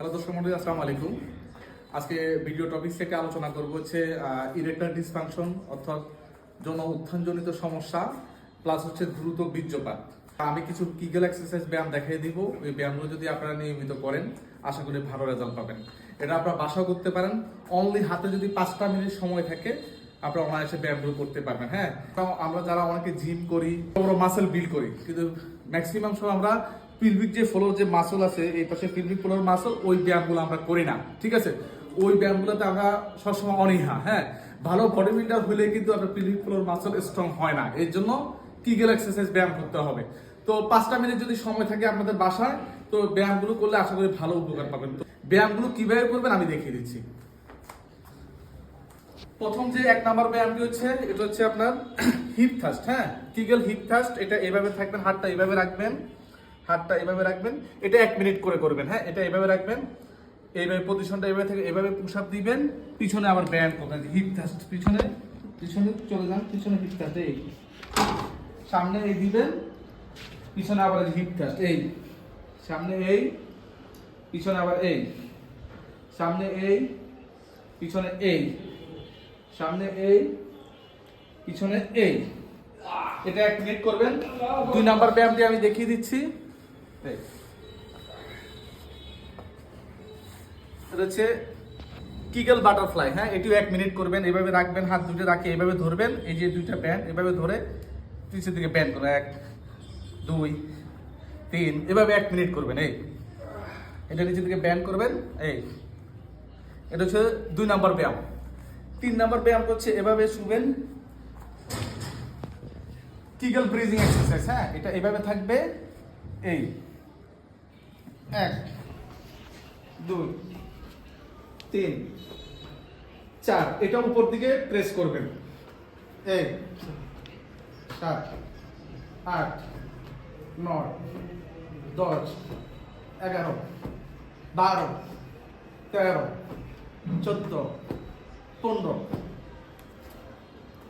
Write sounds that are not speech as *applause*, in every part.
Hello দর্শক মন্ডলী, আসসালামু আলাইকুম। আজকে ভিডিও টপিক থেকে আলোচনা করব হচ্ছে ইরেক্টার ডিসফাংশন অর্থাৎ যৌন উত্থানজনিত সমস্যা প্লাস হচ্ছে দ্রুত বীর্যপাত। আমি কিছু কিগেল এক্সারসাইজ ব্যায়াম দেখিয়ে দিব। ওই ব্যায়ামগুলো যদি আপনারা নিয়মিত করেন, আশা করি ভালো রেজাল্ট পাবেন। এটা আপনারা বাসাও করতে পারেন। অনলি হাতে যদি পাঁচটা মিনিট সময় থাকে, আপনারা অনায়াসে ব্যায়ামগুলো করতে পারবেন হ্যাঁ? আমরা যারা অনেকে জিম করি, বড় মাসেল বিল্ড করি, কিন্তু ম্যাক্সিমাম সময় আমরা পিলভিক যে ফ্লোর যে মাসল আছে, এই পাশে পিলভিক ফ্লোর মাসল ওই ব্যায়ামগুলো আমরা করি না, ঠিক আছে? ওই ব্যায়ামগুলোতে আমরা সবসময় অনীহা হ্যাঁ? ভালো বডি বিল্ডার হলে কিন্তু আপনার পিলভিক ফ্লোর মাসল স্ট্রং হয় না। এর জন্য কিগেল এক্সারসাইজ ব্যায়াম করতে হবে। তো পাঁচটা মিনিট যদি সময় থাকে আপনাদের বাসায়, তো ব্যায়ামগুলো করলে আশা করি ভালো উপকার পাবেন। তো ব্যায়ামগুলো কীভাবে করবেন আমি দেখিয়ে দিচ্ছি। প্রথম যে এক নাম্বার ব্যায়ামটি হচ্ছে, এটা হচ্ছে আপনার *clears throat* হিপ থাস্ট হ্যাঁ? কিগেল হিপ থাস্ট এটা এভাবে থাকবেন, হাতটা এভাবে রাখবেন। হাতটা এভাবে রাখবেন, এটা এক মিনিট করে করবেন হ্যাঁ এটা এভাবে রাখবেন, এইভাবে পজিশনটা এভাবে থেকে এভাবে পুশ আপ দিবেন, পিছনে আবার ব্যায়াম করবেন হিপ থাস্ট পিছনে পিছনে চলে যান, পিছনে হিপ থাস্ট এই। সামনে এই দিবেন, পিছনে আবার হিপ থাস্ট এই। সামনে এই, পিছনে আবার এই। সামনে এই, পিছনে এই। সামনে এই, পিছনে এই। এটা এক মিনিট করবেন। দুই নাম্বার ব্যায়ামটি আমি দেখিয়ে দিচ্ছি। এটা হচ্ছে কিগল বাটারফ্লাই হ্যাঁ? এটিও এক মিনিট করবেন, এভাবে রাখবেন, হাত দুটো রাখে, এভাবে ধরবেন, এই যে দুইটা ব্যান্ড এভাবে ধরে নিচের দিকে ব্যান্ড করবেন। এক, দুই, তিন, এভাবে এক মিনিট করবেন, এই। এটা নিচের দিকে ব্যান্ড করবেন, এই। এটা হচ্ছে দুই নাম্বার ব্যায়াম। তিন নাম্বার ব্যায়াম করছে, এভাবে শুবেন। কিগল ব্রিজিং এক্সারসাইজ হ্যাঁ? এটা এভাবে থাকবে, এই। এক, দুই, তিন, চার। এটা উপর দিকে প্রেস করবেন। এই সাত, আট, নয়, দশ, এগারো, বারো, তেরো, চোদ্দ, পনেরো।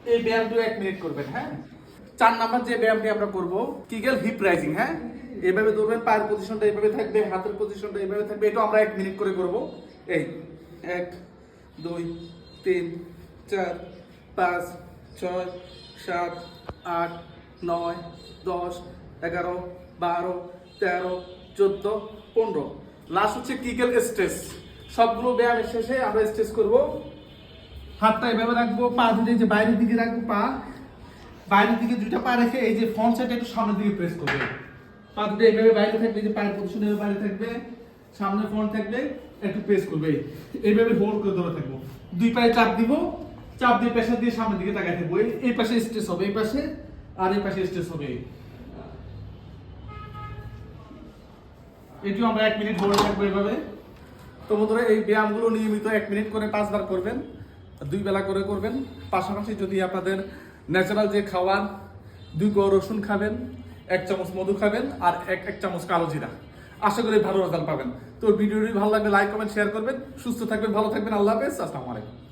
এই ব্যায়ামটা এক মিনিট করবেন হ্যাঁ? চার নাম্বার যে ব্যায়ামটি আমরা করব কিগেল হিপ রাইজিং হ্যাঁ? এভাবে ধরবেন, পায়ের পজিশনটা এভাবে থাকবে, হাতের পজিশনটা এভাবে থাকবে, এটা আমরা এক মিনিট করে করব। এই, এক, দুই, তিন, চার, পাঁচ, ছয়, সাত, আট, নয়, দশ, এগারো, বারো, তেরো, চোদ্দ, পনেরো। লাস্ট হচ্ছে কিগেল স্ট্রেস সবগুলো ব্যায়ামের শেষে আমরা স্ট্রেস করব। হাতটা এভাবে রাখব, পা এই যে বাইরের দিকে রাখব, পা। বাইরের দিকে দুইটা পা রেখে এই যে ফ্রন্ট সাইড একটু সামনের দিকে প্রেস করবে। পা এইভাবে বাইরে থাকবে যে পায়ের পজিশন এভাবে বাইরে থাকবে, সামনে ফ্রন্ট থাকবে, একটু প্রেস করবে। এইভাবে হোল্ড করে ধরে থাকব। দুই পায়ে চাপ দিব, চাপ দিয়ে প্রেশার দিয়ে সামনের দিকে তাকাই থাকব। এই- পাশে স্ট্রেস হবে, এই পাশে, আর এই পাশে স্ট্রেস হবে। এটিও আমরা এক মিনিট হোল্ড থাকব এইভাবে তো বন্ধুরা, এই ব্যায়ামগুলো নিয়মিত এক মিনিট করে পাঁচবার করবেন, দুই বেলা করে করবেন। পাশাপাশি যদি আপনাদের ন্যাচারাল যে খাবার দুই কোয়া রসুন খাবেন এক চামচ মধু খাবেন আর এক এক চামচ কালো জিরা। আশা করি ভালো রেজাল্ট পাবেন। তো ভিডিওটি ভালো লাগবে লাইক কমেন্ট শেয়ার করবেন। সুস্থ থাকবেন, ভালো থাকবেন। আল্লাহ হাফেজ। আসসালামু আলাইকুম।